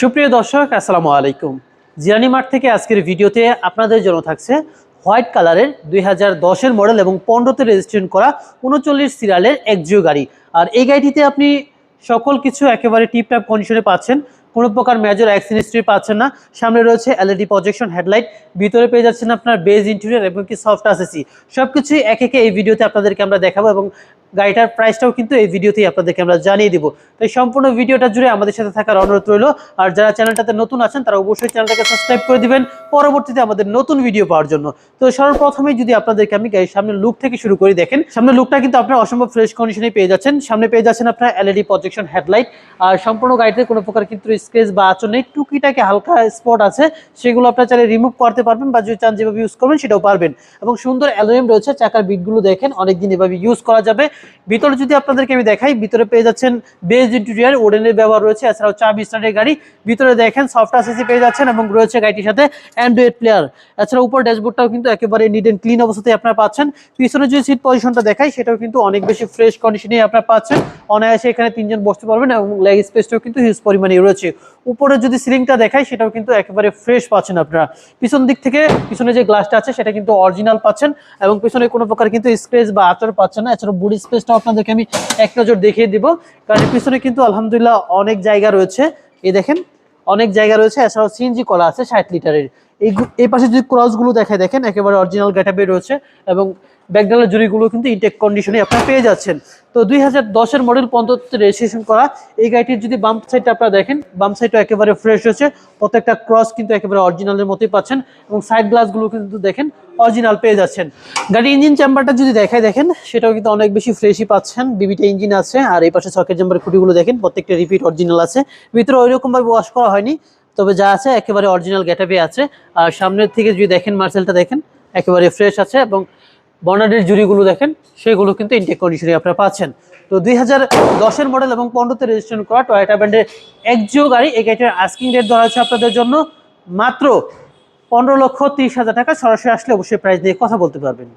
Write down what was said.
সুপ্রিয় দর্শক, আসসালামু আলাইকুম। জিরানি মার্ট থেকে আজকের ভিডিওতে আপনাদের জন্য থাকছে হোয়াইট কালারের দুই হাজার দশের মডেল এবং পনেরোতে রেজিস্ট্রেশন করা উনচল্লিশ সিরিয়ালের একজিও গাড়ি। আর এই গাড়িটিতে আপনি সকল কিছু একেবারে টিপটাপ কন্ডিশনে পাচ্ছেন। কোনো প্রকার মেজর অ্যাক্সিডেন্ট হিস্ট্রি পাচ্ছেন না। সামনে রয়েছে এলইডি প্রজেকশন হেডলাইট ভিতরে পেয়ে যাচ্ছেন আপনার বেজ ইন্টেরিয়র এবং কি সফট আসেসি সব কিছুই এক একে এই ভিডিওতে আপনাদেরকে আমরা দেখাবো এবং গাড়িটার প্রাইসটাও কিন্তু এই ভিডিওতেই আপনাদেরকে আমরা জানিয়ে দিব। তাই সম্পূর্ণ ভিডিওটা জুড়ে আমাদের সাথে থাকার অনুরোধ রইল। আর যারা চ্যানেলটাতে নতুন আছেন, তারা অবশ্যই চ্যানেলটাকে সাবস্ক্রাইব করে দিবেন পরবর্তীতে আমাদের নতুন ভিডিও পাওয়ার জন্য। তো সর্বপ্রথমেই যদি আপনাদেরকে আমি গাড়ির সামনে লুক থেকে শুরু করি, দেখেন সামনে লুকটা কিন্তু আপনার অসম্ভব ফ্রেশ কন্ডিশনে পেয়ে যাচ্ছেন। সামনে পেয়ে যাচ্ছেন আপনার এলইডি প্রজেকশন হেডলাইট আর সম্পূর্ণ গাড়িতে কোনো প্রকার কিন্তু স্ক্রেচ বা আচর নেই। টুকিটাকে হালকা স্পট আছে। সেগুলো আপনার চাইলে রিমুভ করতে পারবেন বা যদি চান যেভাবে ইউজ করবেন সেটাও পারবেন। এবং সুন্দর অ্যালুমিনিয়াম রয়েছে। চাকার বিটগুলো দেখেন, অনেকদিন এভাবে ইউজ করা যাবে। ভিতরে যদি আপনাদেরকে আমি দেখাই, ভিতরে পেয়ে যাচ্ছেন বেজ ইন্টেরিয়ার ওডেনের ব্যবহার রয়েছে, এছাড়াও চা বিস্তারের গাড়ি। ভিতরে দেখেন সফট এসি পেয়ে যাচ্ছেন এবং রয়েছে গাড়িটির সাথে অ্যান্ড্রয়েড প্লেয়ার এছাড়া উপর ড্যাশবোর্ডটাও কিন্তু একেবারে নিট অ্যান্ড ক্লিন অবস্থাতে আপনারা পাচ্ছেন। পিছনে যদি সিট পজিশনটা দেখাই, সেটাও কিন্তু অনেক বেশি ফ্রেশ কন্ডিশনে আপনারা পাচ্ছেন। অনায়াসে এখানে তিনজন বসতে পারবেন এবং লেগ স্পেসটাও কিন্তু হিউজ পরিমাণে রয়েছে। উপরে যদি সিলিংটা দেখাই, সেটাও কিন্তু একেবারে ফ্রেশ পাচ্ছেন আপনারা। পিছন দিক থেকে পিছনে যে গ্লাসটা আছে, সেটা কিন্তু অরিজিনাল পাচ্ছেন এবং পিছনে কোনো প্রকার কিন্তু স্ক্রেচ বা আচর পাচ্ছেন না। এছাড়া বুড়ি স্পেসটাও আপনাদেরকে আমি এক নজর দেখিয়ে দিব। কারণ পিছনে কিন্তু আলহামদুলিল্লাহ অনেক জায়গা রয়েছে। এই দেখেন, অনেক জায়গা রয়েছে। এছাড়াও সিএনজি কলা আছে ষাট লিটারের। এই এই পাশে যদি ক্রসগুলো দেখায় দেখেন, একেবারে অরিজিনাল গেটাবে রয়েছে এবং ব্যাকডালের জুড়িগুলো কিন্তু ইনটেক কন্ডিশনে আপনারা পেয়ে যাচ্ছেন। তো দুই হাজার দশের মডেল পঞ্চাত্তর রেজিস্ট্রেশন করা, এই গাড়িটির যদি বাম সাইডটা আপনারা দেখেন, বাম সাইডটা একেবারে ফ্রেশ হচ্ছে প্রত্যেকটা ক্রস কিন্তু একেবারে অরিজিনালের মতোই পাচ্ছেন এবং সাইড গ্লাসগুলো কিন্তু দেখেন অরিজিনাল পেয়ে যাচ্ছেন। গাড়ির ইঞ্জিন চেম্বারটা যদি দেখায় দেখেন, সেটাও কিন্তু অনেক বেশি ফ্রেশই পাচ্ছেন বিবিটা ইঞ্জিন আছে, আর এই পাশে সকেট চেম্বারের খুঁটিগুলো দেখেন, প্রত্যেকটা রিপিট অরিজিনাল আছে, ভিতরে ওইরকমভাবে ওয়াশ করা হয়নি। তবে যা আছে, একেবারে অরিজিনাল গেটাপে আছে। আর সামনের থেকে যদি দেখেন মার্সেলটা দেখেন, একেবারে ফ্রেশ আছে এবং বর্নারের জুড়িগুলো দেখেন, সেগুলো কিন্তু ইনটেক কন্ডিশনে আপনারা পাচ্ছেন। তো দুই হাজার দশের মডেল এবং পনেরোতে রেজিস্ট্রেশন করা টয়োটা ব্র্যান্ডের একজিও গাড়ি। এই গাড়িটার আস্কিং রেট ধরা হচ্ছে আপনাদের জন্য মাত্র পনেরো লক্ষ তিরিশ হাজার টাকা। সরাসরি আসলে অবশ্যই প্রাইস দিয়ে কথা বলতে পারবেন।